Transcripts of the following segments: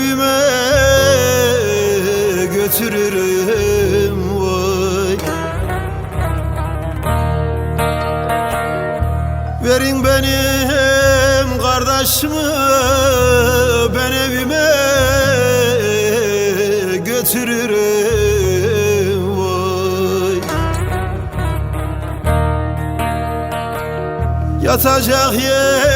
evime götürürüm vay. Verin benim kardeşimi Ben evime götürürüm vay. Yatacak yerim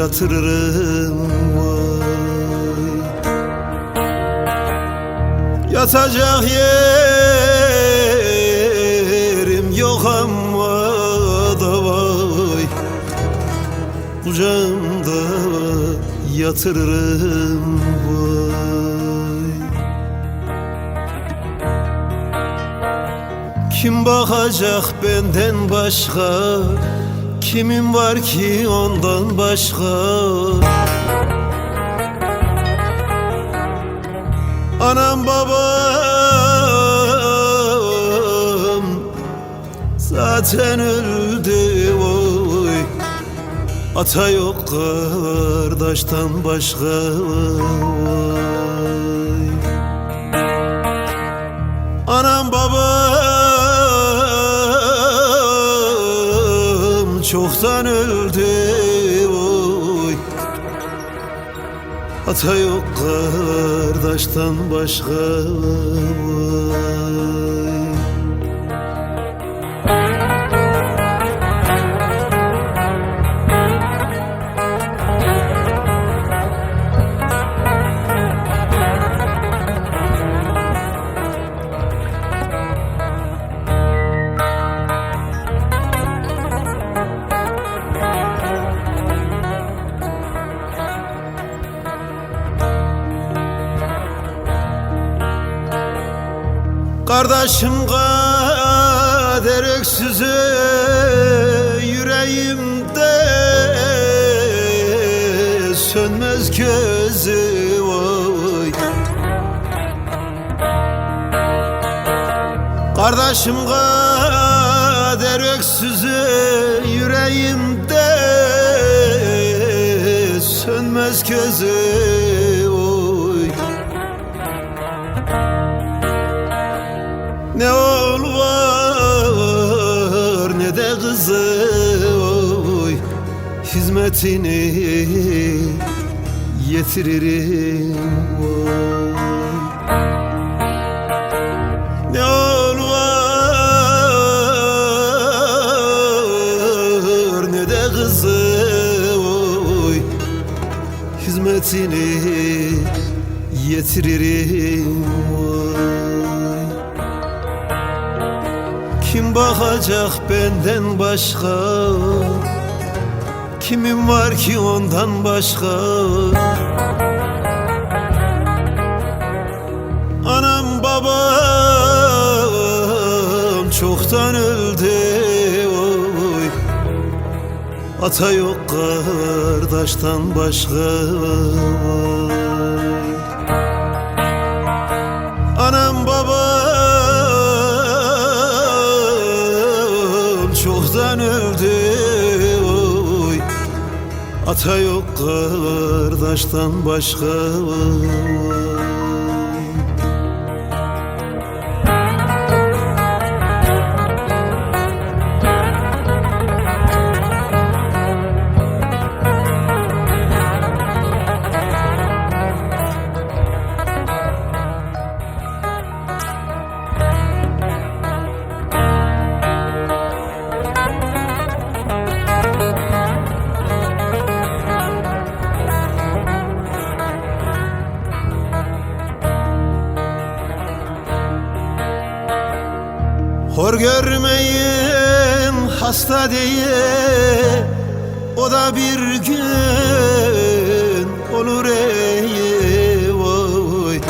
yatırırım vay. Yatacak yerim yok ama da vay. Kucağımda yatırırım vay. Kim bakacak benden başka Kimin var ki ondan başka? Anam babam Zaten öldü oy. Ata yok kardeşten başka. oy çoktan öldü oy Ata yok kardeşten başka vay. Kardeşim kader öksüzü yüreğimde sönmez gözü vay Kardeşim kader öksüzü yüreğimde sönmez gözü Hizmetini yetiririm. Ne var ne de kızı oy Hizmetini yetiririm. Kim bakacak benden başka Kimim var ki ondan başka? Anam babam çoktan öldü oy. Ata yok kardeşten başka Ata yok kardeşten başka oy. Hor görmeyin hasta diye O da bir gün olur ey vay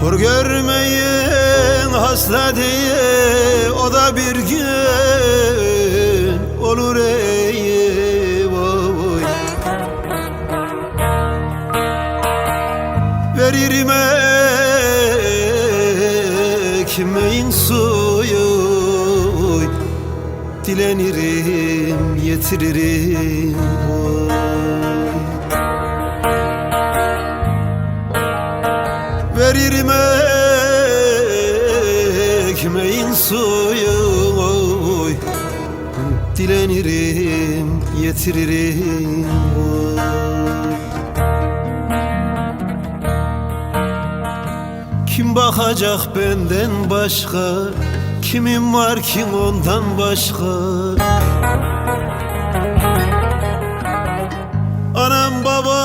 Hor görmeyin hasta diye O da bir gün olur ey Dilenirim yetiririm oy. Veririm ekmeğin suyu. Dilenirim yetiririm. Kim bakacak benden başka Kimim var ki ondan başka? Anam babam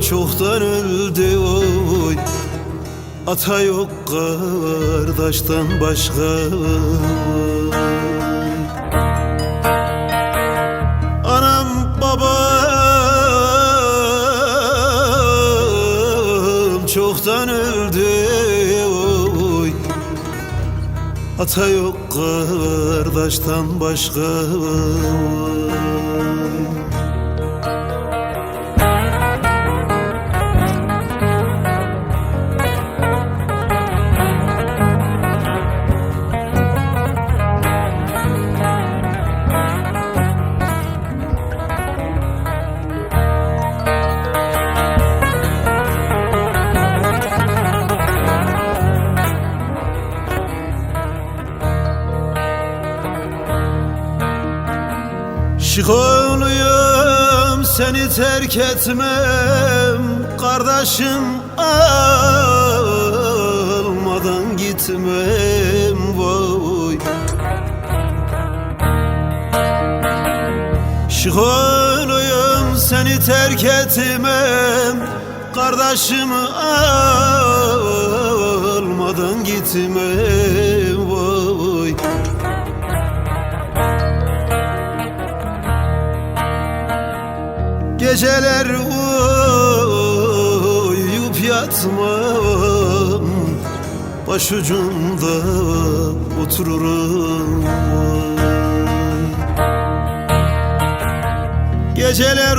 çoktan öldü oy. Ata yok kardeşten başka çoktan öldü oy Ata yok kardeşten başka oy. Şikoluyum seni terk etmem. Kardeşim almadan gitmem. Vay. Şikoluyum seni terk etmem. Kardeşimi almadan gitmem Geceler uyuyup yatmam. Başucunda otururum. Geceler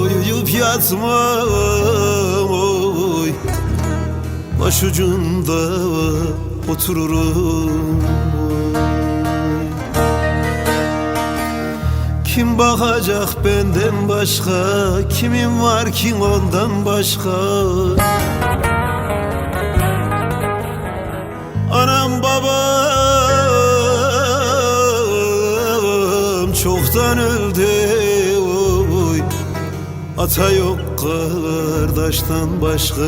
uyuyup yatmam. Başucunda otururum Kim bakacak benden başka? Kimin var ki ondan başka? Anam babam çoktan öldü. Oy Ata yok kardeşten başka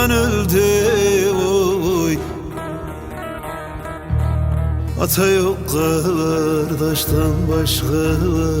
çoktan öldü oy Ata yok kardeşten başka oy.